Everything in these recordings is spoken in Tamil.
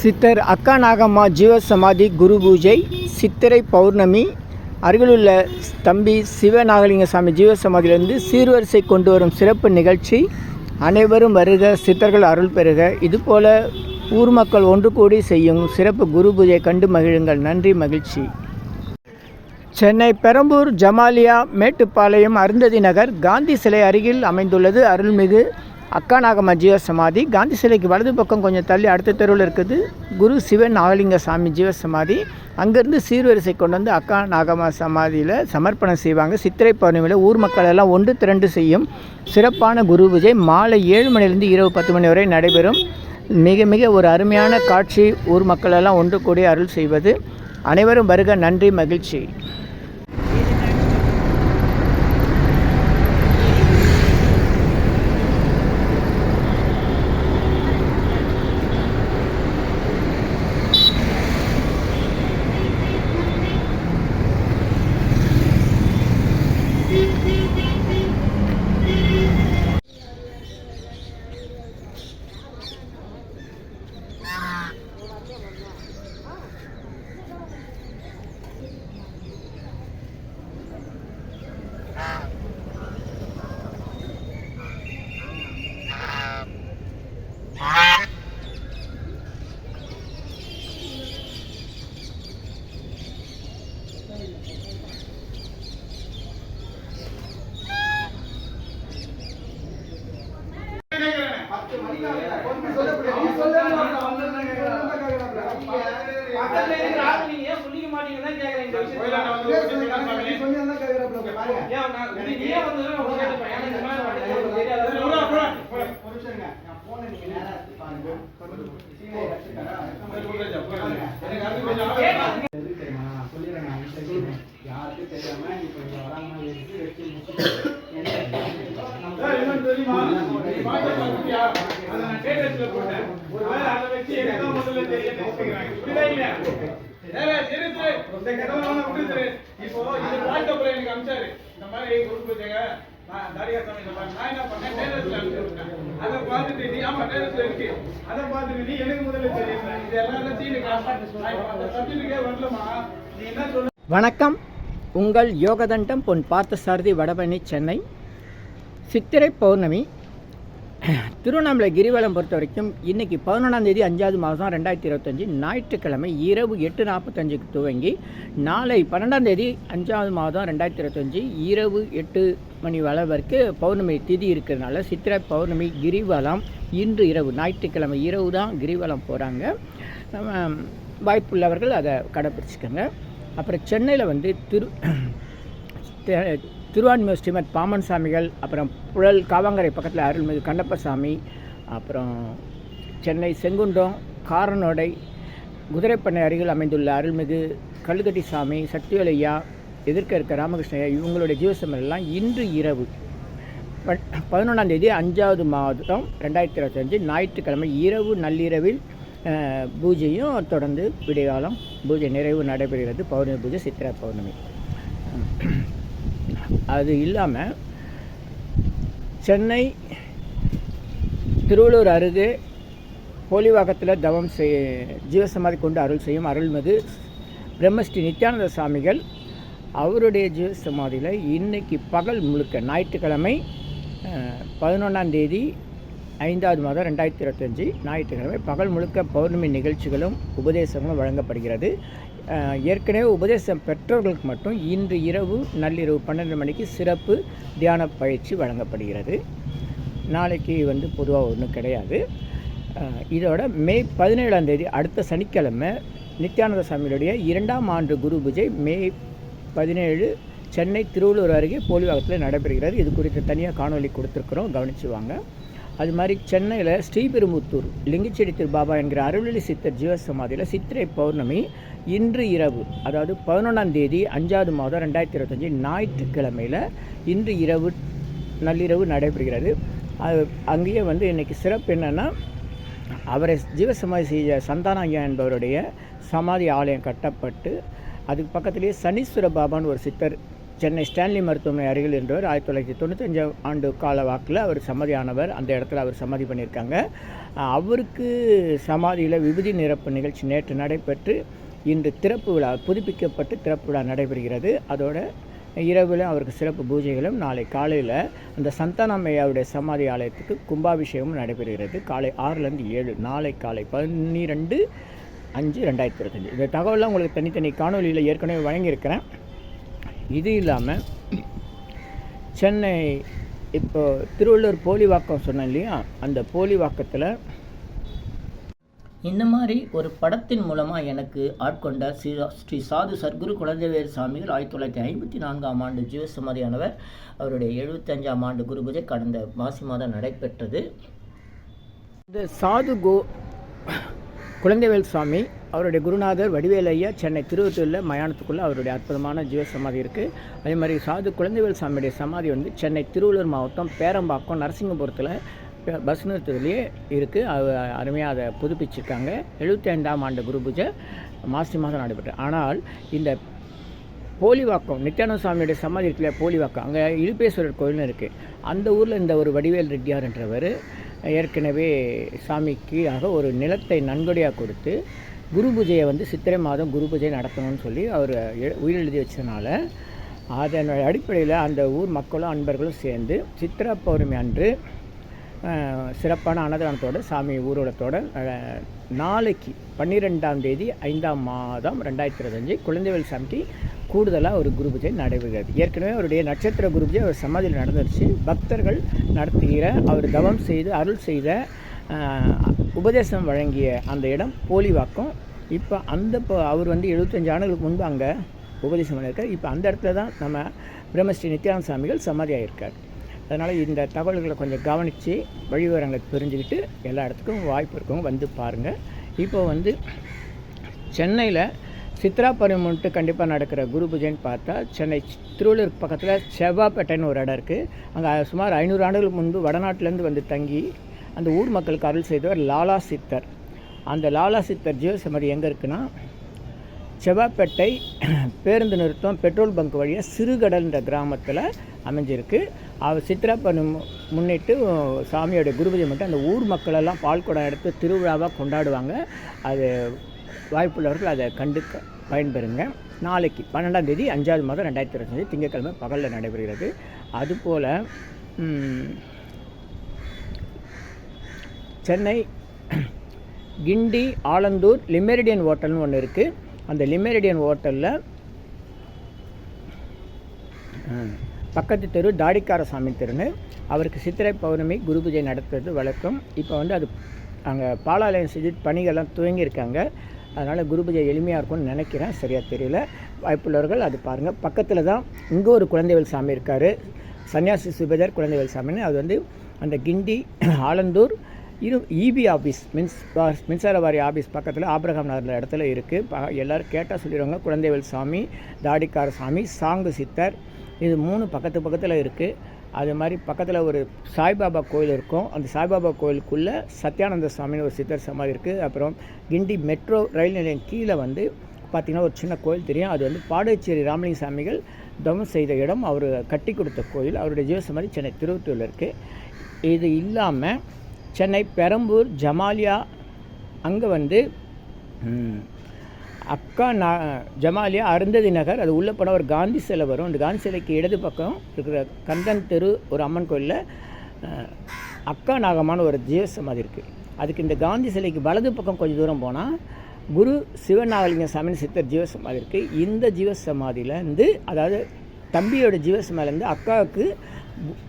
சித்தர் அக்கா நாகம்மா ஜீவ சமாதி குரு பூஜை சித்திரை பௌர்ணமி அருகிலுள்ள தம்பி சிவநாகலிங்க சாமி ஜீவ சமாதியிலிருந்து சீர்வரிசை கொண்டு வரும் சிறப்பு நிகழ்ச்சி. அனைவரும் வருக சித்தர்கள் அருள் பெறுக. இதுபோல ஊர் மக்கள் ஒன்று கூடி செய்யும் சிறப்பு குரு பூஜை கண்டு மகிழுங்கள். நன்றி மகிழ்ச்சி. சென்னை பெரம்பூர் ஜமாலியா மேட்டுப்பாளையம் அருந்ததி நகர் காந்தி சிலை அருகில் அமைந்துள்ளது அருள்மிகு அக்கா நாகம்மா ஜீவ சமாதி. காந்தி சிலைக்கு வலது பக்கம் கொஞ்சம் தள்ளி அடுத்த தெருவில் இருக்குது. குரு சிவன் நாகலிங்க சாமி ஜீவ சமாதி. அங்கேருந்து சீர்வரிசை கொண்டு வந்து அக்கா நாகம்மா சமாதியில் சமர்ப்பணம் செய்வாங்க. சித்திரை பௌர்ணமியில் ஊர் மக்கள் எல்லாம் ஒன்று திரண்டு செய்யும். சிறப்பான குரு பூஜை. மாலை ஏழு மணிலேருந்து இரவு பத்து மணி வரை நடைபெறும். மிக மிக ஒரு அருமையான காட்சி ஊர் மக்களெல்லாம் ஒன்று கூடி அருள் செய்வது. அனைவரும் வருக. நன்றி மகிழ்ச்சி. யாருக்கு தெரியாம இப்ப வராம எடுத்து வச்சு இந்த நான் நீ- எனக்கு வணக்கம். உங்கள் யோகதண்டம் பொன் பார்த்தசாரதி வடபழனி சென்னை. சித்திரை பௌர்ணமி திருவண்ணாமலை கிரிவலம் பொறுத்த வரைக்கும் இன்றைக்கி பதினொன்றாம் தேதி அஞ்சாவது மாதம் ரெண்டாயிரத்தி இருபத்தஞ்சி ஞாயிற்றுக்கிழமை இரவு எட்டு நாற்பத்தஞ்சுக்கு துவங்கி நாளை பன்னெண்டாம் தேதி அஞ்சாவது மாதம் ரெண்டாயிரத்தி இருபத்தஞ்சி இரவு எட்டு மணி வரை வரைக்கும் பௌர்ணமி திதி இருக்கிறதுனால சித்திரை பௌர்ணமி கிரிவலம் இன்று இரவு ஞாயிற்றுக்கிழமை இரவு தான் கிரிவலம் போகிறாங்க நம்ம வாய்ப்புள்ளவர்கள் அதை கடைப்பிடிச்சிக்கோங்க. அப்புறம் சென்னையில் வந்து திரு திருவான்மியூர் ஸ்ரீமத் பாமன் சாமிகள் அப்புறம் புழல் காவாங்கரை பக்கத்தில் அருள்மிகு கண்ணப்பசாமி அப்புறம் சென்னை செங்குண்டம் காரனோடை குதிரைப்பண்ணை அருகில் அமைந்துள்ள அருள்மிகு கல்லுக்கட்டி சாமி சக்திவேலையா எதிர்க்க இருக்க ராமகிருஷ்ணய்யா இவங்களுடைய ஜீவசமர் எல்லாம் இன்று இரவு. பதினொன்றாம் தேதி அஞ்சாவது மாதம் ரெண்டாயிரத்தி இருபத்தஞ்சு ஞாயிற்றுக்கிழமை இரவு நள்ளிரவில் பூஜையும் தொடர்ந்து விடிகாலம் பூஜை நிறைவு நடைபெறுகிறது. பௌர்ணமி பூஜை சித்திரை பௌர்ணமி. அது இல்லாமல் சென்னை திருவள்ளூர் அருகே போலிவாக்கத்தில் தவம் செய் ஜீவசமாதி கொண்டு அருள் செய்யும் அருள்மிகு பிரம்மஸ்ரீ நித்யானந்த சாமிகள் அவருடைய ஜீவசமாதியில் இன்றைக்கு பகல் முழுக்க ஞாயிற்றுக்கிழமை பதினொன்றாம் தேதி ஐந்தாவது மாதம் ரெண்டாயிரத்தி இருபத்தஞ்சி ஞாயிற்றுக்கிழமை பகல் முழுக்க பௌர்ணமி நிகழ்ச்சிகளும் உபதேசங்களும் வழங்கப்படுகிறது. ஏற்கனவே உபதேசம் பெற்றோர்களுக்கு மட்டும் இன்று இரவு நள்ளிரவு பன்னெண்டு மணிக்கு சிறப்பு தியான பயிற்சி வழங்கப்படுகிறது. நாளைக்கு வந்து பொதுவாக ஒன்றும் கிடையாது. இதோட மே பதினேழாம் தேதி அடுத்த சனிக்கிழமை நித்யானந்த சாமியுடைய இரண்டாம் ஆண்டு குரு பூஜை மே பதினேழு சென்னை திருவள்ளூர் அருகே போலிவாகத்தில் நடைபெறுகிறது. இது குறித்து தனியாக காணொளி கொடுத்துருக்குறோம். கவனிச்சுவாங்க அது மாதிரி சென்னையில் ஸ்ரீபெரும்புத்தூர் லிங்கச்செடி திரு பாபா என்கிற அருள்வெளி சித்தர் ஜீவசமாதியில் சித்திரை பௌர்ணமி இன்று இரவு அதாவது பதினொன்றாம் தேதி அஞ்சாவது மாதம் ரெண்டாயிரத்தி இருபத்தஞ்சி ஞாயிற்றுக்கிழமையில் இன்று இரவு நள்ளிரவு நடைபெறுகிறது. அது அங்கேயே வந்து இன்றைக்கி சிறப்பு என்னென்னா அவரை ஜீவசமாதி செய்த சந்தான ஐயா என்பவருடைய சமாதி ஆலயம் கட்டப்பட்டு அதுக்கு பக்கத்துலேயே சனீஸ்வர பாபான்னு ஒரு சித்தர் சென்னை ஸ்டான்லி மருத்துவமனை அருகில் இருந்தவர் ஆயிரத்தி தொள்ளாயிரத்தி தொண்ணூத்தஞ்சு ஆண்டு கால வாக்கில் அவர் சமாதியானவர். அந்த இடத்துல அவர் சமாதி பண்ணியிருக்காங்க. அவருக்கு சமாதியில் விபூதி நிரப்பு நிகழ்ச்சி நேற்று நடைபெற்று இன்று திறப்பு விழா புதுப்பிக்கப்பட்டு திறப்பு விழா நடைபெறுகிறது. அதோட இரவில் அவருக்கு சிறப்பு பூஜைகளும் நாளை காலையில் அந்த சந்தானம்மையாவுடைய சமாதி ஆலயத்துக்கு கும்பாபிஷேகமும் நடைபெறுகிறது. காலை ஆறுலேருந்து ஏழு நாளை காலை பன்னிரெண்டு அஞ்சு ரெண்டாயிரத்தி இருபத்தஞ்சு. இந்த தகவலாம் உங்களுக்கு தனித்தனி காணொலியில் ஏற்கனவே வழங்கியிருக்கிறேன். இது இல்லாமல் சென்னை இப்போ திருவள்ளூர் போலிவாக்கம் சொன்னேன் இல்லையா? அந்த போலிவாக்கத்தில் இந்த மாதிரி ஒரு படத்தின் மூலமாக எனக்கு ஆட்கொண்ட ஸ்ரீ ஸ்ரீ சாது சத்குரு குழந்தைவேல் சாமிகள் ஆயிரத்தி தொள்ளாயிரத்தி ஐம்பத்தி நான்காம் ஆண்டு ஜீவசமாதியானவர். அவருடைய எழுபத்தஞ்சாம் ஆண்டு குரு பூஜை கடந்த மாசி மாதம் நடைபெற்றது. இந்த சாது கோ குழந்தைவேல் சுவாமி அவருடைய குருநாதர் வடிவேல் ஐயா சென்னை திருவத்தூரில் மயானத்துக்குள்ளே அவருடைய அற்புதமான ஜீவ சமாதி இருக்குது அதே மாதிரி சாது குழந்தைவேல் சாமியுடைய சமாதி வந்து சென்னை திருவள்ளூர் மாவட்டம் பேரம்பாக்கம் நரசிங்கபுரத்தில் பஸ் நிறுத்தத்துலேயே இருக்குது அது அருமையாக அதை புதுப்பிச்சிருக்காங்க. எழுபத்தி ஐந்தாம் ஆண்டு குரு பூஜை மாசி மாதம் நடைபெற்று ஆனால் இந்த போலிவாக்கம் நித்யானந்த சுவாமியுடைய சமாதி இருக்குல்ல போலிவாக்கம் அங்கே இழுப்பேஸ்வரர் கோயில்னு இருக்குது அந்த ஊரில் இந்த ஒரு வடிவேல் ரெட்டியார் என்றவர் ஏற்கனவே சாமிக்காக ஒரு நிலத்தை நன்கொடையாக கொடுத்து குரு பூஜையை வந்து சித்திரை மாதம் குரு பூஜை நடத்தணும்னு சொல்லி அவர் எ- உயிரெழுதி வச்சதுனால அதன் அடிப்படையில் அந்த ஊர் மக்களும் அன்பர்களும் சேர்ந்து சித்திரை பௌர்ணமி அன்று சிறப்பான அன்னதானத்தோட சாமி ஊர்வலத்தோட நாளைக்கு பன்னிரெண்டாம் தேதி ஐந்தாம் மாதம் ரெண்டாயிரத்தி இருபத்தஞ்சு குழந்தைகள் சாமிக்கு கூடுதலாக ஒரு குரு பூஜை நடைபெறுகிறது. ஏற்கனவே அவருடைய நட்சத்திர குரு பூஜை அவர் சமாதியில் நடந்துருச்சு. பக்தர்கள் நடத்துகிற அவர் தவம் செய்து அருள் செய்த உபதேசம் வழங்கிய அந்த இடம் போலிவாக்கம். இப்போ அந்த இப்போ அவர் வந்து எழுபத்தஞ்சு ஆண்டுகளுக்கு முன்பு அங்கே உபதேசம் பண்ணியிருக்கார். இப்போ அந்த இடத்துல தான் நம்ம பிரம்மஸ்ரீ நித்யானந்த சாமிகள் சமாதி ஆகியிருக்கார் அதனால் இந்த தகவல்களை கொஞ்சம் கவனித்து வழிவிவரங்களை தெரிஞ்சுக்கிட்டு எல்லா இடத்துக்கும் வாய்ப்பு இருக்கவங்க வந்து பாருங்கள் இப்போ வந்து சென்னையில் சித்ரா பரிமன்ட்டு கண்டிப்பாக நடக்கிற குரு பூஜைன்னு பார்த்தா சென்னை திருவள்ளூர் பக்கத்தில் செவ்வாப்பேட்டைன்னு ஒரு இடம் இருக்குது அங்கே சுமார் ஐநூறு ஆண்டுகளுக்கு முன்பு வடநாட்டிலேருந்து வந்து தங்கி அந்த ஊர் மக்களுக்கு அருள் செய்தவர் லாலா சித்தர். அந்த லாலா சித்தர் ஜீவசமரி எங்கே இருக்குன்னா செவ்வாப்பேட்டை பேருந்து நிறுத்தம் பெட்ரோல் பங்க் வழியாக சிறுகடல்ன்ற கிராமத்தில் அமைஞ்சிருக்கு. அவர் சித்ரா பண்ணு முன்னிட்டு சாமியோடைய குருபூஜை மட்டும் அந்த ஊர் மக்களெல்லாம் பால் குடம் எடுத்து திருவிழாவாக கொண்டாடுவாங்க. அது வாய்ப்புள்ளவர்கள் அதை கண்டு பயன்பெறுங்க. நாளைக்கு பன்னெண்டாம் தேதி அஞ்சாவது மாதம் ரெண்டாயிரத்தி இருபத்தஞ்சி திங்கட்கிழமை பகலில் நடைபெறுகிறது. அதுபோல் சென்னை கிண்டி ஆலந்தூர் லிமெரிடியன் ஹோட்டல்னு ஒன்று இருக்குது அந்த லிமெரிடியன் ஹோட்டலில் பக்கத்து தெரு தாடிக்கார சாமி தெருன்னு. அவருக்கு சித்திரை பௌர்ணமி குரு பூஜை நடத்துறது வழக்கம். இப்போ வந்து அது அங்கே பாலாலயம் செஞ்சு பணிகள்லாம் துவங்கியிருக்காங்க. அதனால் குரு பூஜை எளிமையாக இருக்கும்னு நினைக்கிறேன். சரியாக தெரியல. வாய்ப்புள்ளவர்கள் அது பாருங்கள் பக்கத்தில் தான் இங்கே ஒரு குழந்தைகள் சாமி இருக்கார். சன்னியாசி சுபேதர் குழந்தைகள் சாமின்னு. அது வந்து அந்த கிண்டி ஆலந்தூர் இது இபி ஆஃபீஸ் மின்ஸ் மின்சார வாரிய ஆஃபீஸ் பக்கத்தில் ஆப்ரஹாம் நகர் இடத்துல இருக்குது எல்லோரும் கேட்டால் சொல்லிடுவாங்க குழந்தைவேல் சாமி தாடிக்கார சாமி சாங்கு சித்தர். இது மூணு பக்கத்து பக்கத்தில் இருக்குது அது மாதிரி பக்கத்தில் ஒரு சாய்பாபா கோயில் இருக்கும். அந்த சாய்பாபா கோயிலுக்குள்ளே சத்யானந்த சாமின்னு ஒரு சித்தர் சமாதி இருக்குது அப்புறம் கிண்டி மெட்ரோ ரயில் நிலையம் கீழே வந்து பார்த்திங்கன்னா ஒரு சின்ன கோயில் தெரியும். அது வந்து பாடச்சேரி ராமலிங்க சாமிகள் தவம் செய்த இடம். அவர் கட்டி கொடுத்த கோயில். அவருடைய ஜீவசமாதி சென்னை திருவத்தூரில் இருக்குது இது இல்லாமல் சென்னை பெரம்பூர் ஜமாலியா அங்கே வந்து அக்கா நா ஜமாலியா அருந்ததி நகர் அது உள்ளே போனால் ஒரு காந்தி சிலை வரும். அந்த காந்தி சிலைக்கு இடது பக்கம் இருக்கிற கந்தன் தெரு ஒரு அம்மன் கோயிலில் அக்கா நாகமான ஒரு ஜீவசமாதி இருக்குது அதுக்கு இந்த காந்தி சிலைக்கு வலது பக்கம் கொஞ்சம் தூரம் போனால் குரு சிவநாகலிங்க சாமின்னு சித்தர் ஜீவசமாதி இருக்குது இந்த ஜீவசமாதியிலேருந்து அதாவது தம்பியோட ஜீவசமாதிலேருந்து அக்காவுக்கு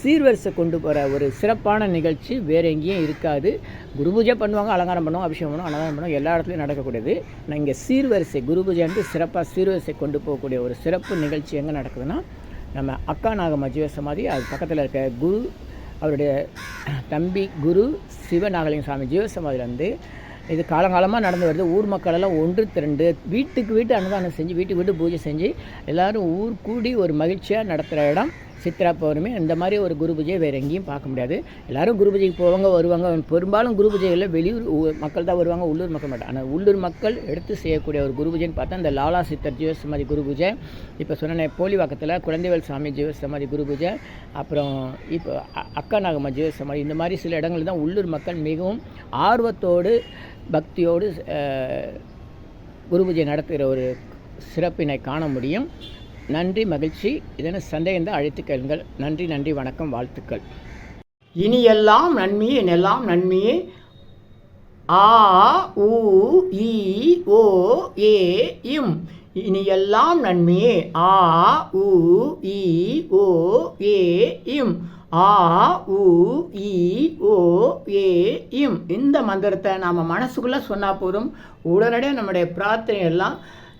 சீர்வரிசை கொண்டு போகிற ஒரு சிறப்பான நிகழ்ச்சி வேறு எங்கேயும் இருக்காது. குரு பூஜை பண்ணுவாங்க அலங்காரம் பண்ணுவோம் அபிஷேகம் பண்ணுவோம் அலங்காரம் பண்ணுவோம் எல்லா இடத்துலையும் நடக்கக்கூடியது. நான் இங்கே சீர்வரிசை குரு பூஜை வந்து சிறப்பாக சீர்வரிசை கொண்டு போகக்கூடிய ஒரு சிறப்பு நிகழ்ச்சி எங்கே நடக்குதுன்னா நம்ம அக்கா நாகம்மா ஜீவ சமாதி அது பக்கத்தில் இருக்க குரு அவருடைய தம்பி குரு சிவநாகலிங்க சாமி ஜீவசமாதியிலேருந்து இது காலங்காலமாக நடந்து வருது. ஊர் மக்கள் எல்லாம் ஒன்று திரண்டு வீட்டுக்கு வீட்டு அன்னதானம் செஞ்சு வீட்டுக்கு வீட்டு பூஜை செஞ்சு எல்லோரும் ஊர் கூடி ஒரு மகிழ்ச்சியாக நடத்துகிற இடம். சித்ரா பௌர்ணமி இந்த மாதிரி ஒரு குரு பூஜையை வேறு எங்கேயும் பார்க்க முடியாது. எல்லாரும் குரு பூஜைக்கு போவாங்க வருவாங்க. பெரும்பாலும் குரு பூஜைகளில் வெளியூர் மக்கள் தான் வருவாங்க உள்ளூர் மக்கள் மாட்டாங்க ஆனால் உள்ளூர் மக்கள் எடுத்து செய்யக்கூடிய ஒரு குரு பூஜைன்னு பார்த்தா இந்த லாலா சித்தர் ஜீவசமாதி குரு பூஜை. இப்போ சொன்ன போலிவாக்கத்தில் குழந்தைவேல் சாமி ஜீவசமாதி குரு பூஜை. அப்புறம் இப்போ அக்கா நாகம்மா ஜீவசமாதி இந்த மாதிரி சில இடங்கள் தான் உள்ளூர் மக்கள் மிகவும் ஆர்வத்தோடு பக்தியோடு குரு பூஜை நடத்துகிற ஒரு சிறப்பினை காண முடியும். நன்றி மகிழ்ச்சி. இதன சந்தேகம் தான் அழைத்து கேளுங்கள். நன்றி நன்றி வணக்கம் வாழ்த்துக்கள். இனி எல்லாம் நன்மையே எல்லாம் நன்மையே? ஆ உ இ ஓ ஏ இம். இனி எல்லாம் நன்மையே. ஆ உ இ ஓ ஏ இம். ஆ உ இ ஓ ஏ இம். இந்த மந்திரத்தை நாம் மனசுக்குள்ளே சொன்னால் போதும். உடனடியாக நம்முடைய பிரார்த்தனை எல்லாம்